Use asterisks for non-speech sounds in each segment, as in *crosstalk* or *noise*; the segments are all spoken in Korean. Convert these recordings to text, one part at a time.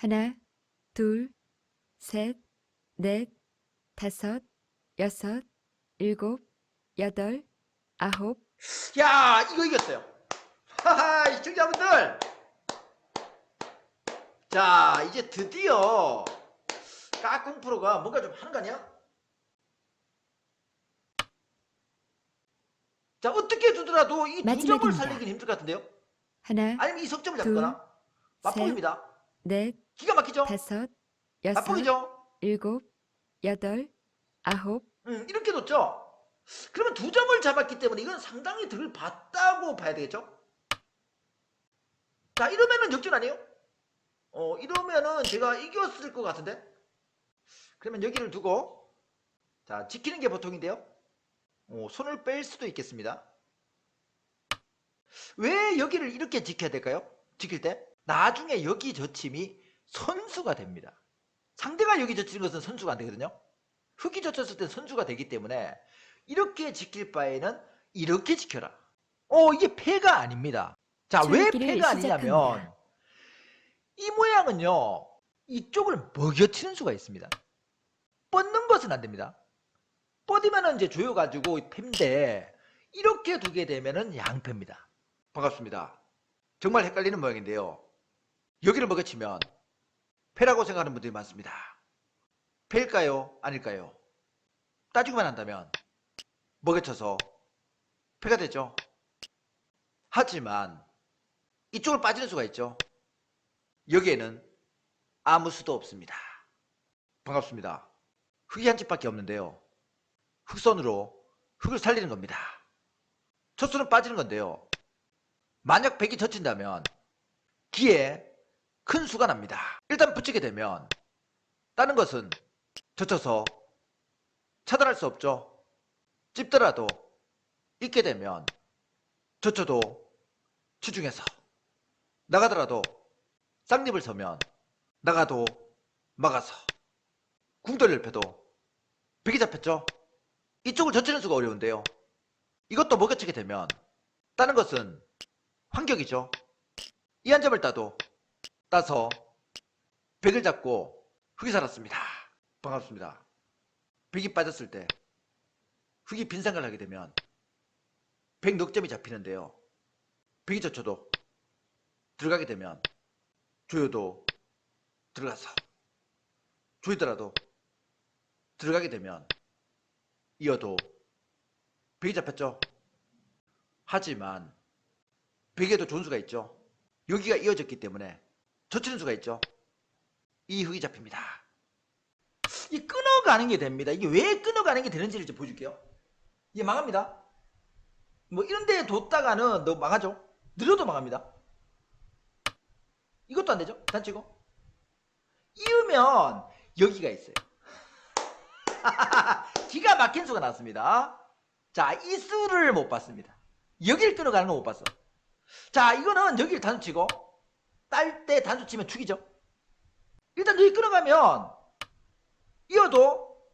하나, 둘, 셋, 넷, 다섯, 여섯, 일곱, 여덟, 아홉, 야, 이거 이겼어요. 하하, 시청자분들. 자, 이제 드디어 까꿍 프로가 뭔가 좀 하는 거 아니야? 자, 어떻게 두더라도 이 두 점을 마지막입니다. 살리긴 힘들 것 같은데요? 하나, 아니면 이 석점을 둘, 잡거나 맛보기입니다. 넷, 기가 막히죠? 다섯, 여섯, 맛보기죠? 일곱, 여덟, 아홉, 음, 이렇게 놓죠? 그러면 두 점을 잡았기 때문에 이건 상당히 덜 봤다고 봐야 되겠죠? 자, 이러면은 역전 아니에요? 어, 이러면은 제가 이겼을 것 같은데? 그러면 여기를 두고, 자, 지키는 게 보통인데요? 어, 손을 뺄 수도 있겠습니다. 왜 여기를 이렇게 지켜야 될까요? 지킬 때? 나중에 여기 젖힘이 선수가 됩니다. 상대가 여기 젖히는 것은 선수가 안 되거든요? 흙이 젖혔을 때 선수가 되기 때문에 이렇게 지킬 바에는 이렇게 지켜라. 어, 이게 패가 아닙니다. 자, 왜 패가 아니냐면. 이 모양은요. 이쪽을 먹여치는 수가 있습니다. 뻗는 것은 안 됩니다. 뻗으면은 이제 조여가지고 패인데 이렇게 두게 되면은 양패입니다. 반갑습니다. 정말 헷갈리는 모양인데요. 여기를 먹여치면 패라고 생각하는 분들이 많습니다. 패일까요? 아닐까요? 따지고만 한다면 먹여쳐서 패가 되죠. 하지만 이쪽을 빠지는 수가 있죠. 여기에는 아무 수도 없습니다. 반갑습니다. 흙이 한 집밖에 없는데요. 흙선으로 흙을 살리는 겁니다. 첫 수는 빠지는 건데요. 만약 백이 젖힌다면 기에 큰 수가 납니다. 일단 붙이게 되면 다른 것은 젖혀서 차단할 수 없죠. 찝더라도 있게 되면 젖혀도 치중해서 나가더라도 쌍립을 서면 나가도 막아서 궁돌을 펴도 백이 잡혔죠. 이쪽을 젖히는 수가 어려운데요. 이것도 먹여치게 되면 따는 것은 환격이죠. 이 한 점을 따도 따서 백을 잡고 흙이 살았습니다. 반갑습니다. 백이 빠졌을 때 흙이 빈상을 하게 되면 백 넉점이 잡히는데요. 백이 젖혀도 들어가게 되면 조여도 들어가서 조이더라도 들어가게 되면 이어도 백이 잡혔죠. 하지만 백에도 좋은 수가 있죠. 여기가 이어졌기 때문에 젖히는 수가 있죠. 이 흙이 잡힙니다. 이 끊어가는 게 됩니다. 이게 왜 끊어가는 게 되는지를 이제 보여줄게요. 이게 망합니다. 뭐 이런 데에 뒀다가는 너 망하죠. 늘어도 망합니다. 이것도 안 되죠. 단치고 이으면 여기가 있어요. *laughs* 기가 막힌 수가 났습니다. 자, 이 수를 못 봤습니다. 여기를 끊어가는 거못 봤어. 자, 이거는 여기를 단수치고 딸 때 단수 치면 축이죠. 일단 여기 끊어가면 이어도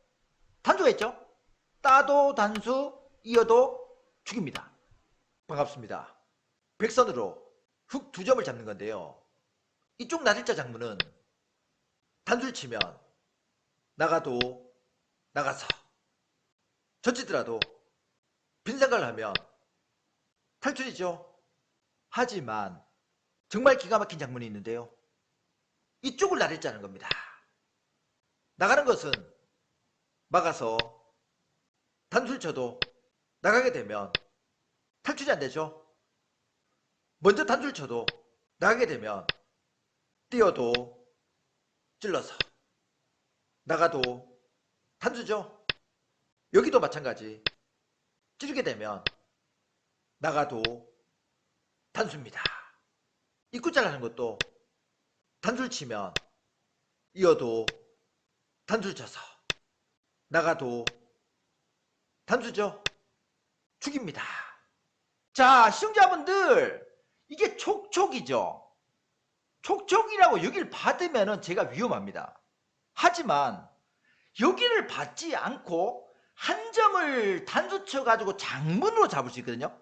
단수가 있죠. 따도 단수, 이어도 축입니다. 반갑습니다. 백선으로 흙 두 점을 잡는 건데요. 이쪽 나들자 장문은 단수를 치면 나가도 나가서 젖히더라도 빈 생각을 하면 탈출이죠. 하지만 정말 기가 막힌 장문이 있는데요. 이쪽을 나랬자는 겁니다. 나가는 것은 막아서 단술 쳐도 나가게 되면 탈출이 안 되죠. 먼저 단술 쳐도 나가게 되면 뛰어도 찔러서 나가도 단수죠. 여기도 마찬가지. 찌르게 되면 나가도 단수입니다. 입구잘 하는 것도 단술 치면 이어도 단술 쳐서 나가도 단수죠. 축입니다. 자, 시청자분들 이게 촉촉이죠. 촉촉이라고 여기를 받으면 제가 위험합니다. 하지만 여기를 받지 않고 한 점을 단수 쳐 가지고 장문으로 잡을 수 있거든요.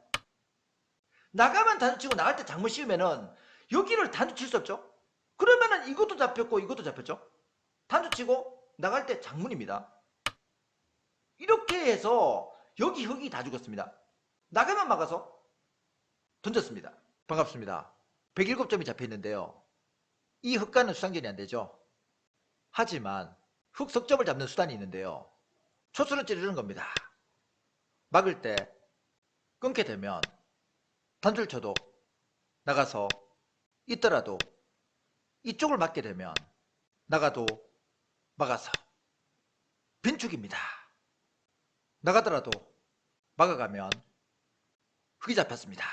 나가면 단수 치고 나갈 때 장문 씌우면은 여기를 단수 칠수 없죠. 그러면은 이것도 잡혔고 이것도 잡혔죠. 단수 치고 나갈 때 장문입니다. 이렇게 해서 여기 흙이 다 죽었습니다. 나가면 막아서 던졌습니다. 반갑습니다. 107점이 잡혀 있는데요. 이 흙과는 수상전이 안 되죠. 하지만 흙 석점을 잡는 수단이 있는데요. 초수를 찌르는 겁니다. 막을 때 끊게 되면 단줄 쳐도 나가서 있더라도 이쪽을 맞게 되면 나가도 막아서 빈축입니다. 나가더라도 막아가면 흙이 잡혔습니다.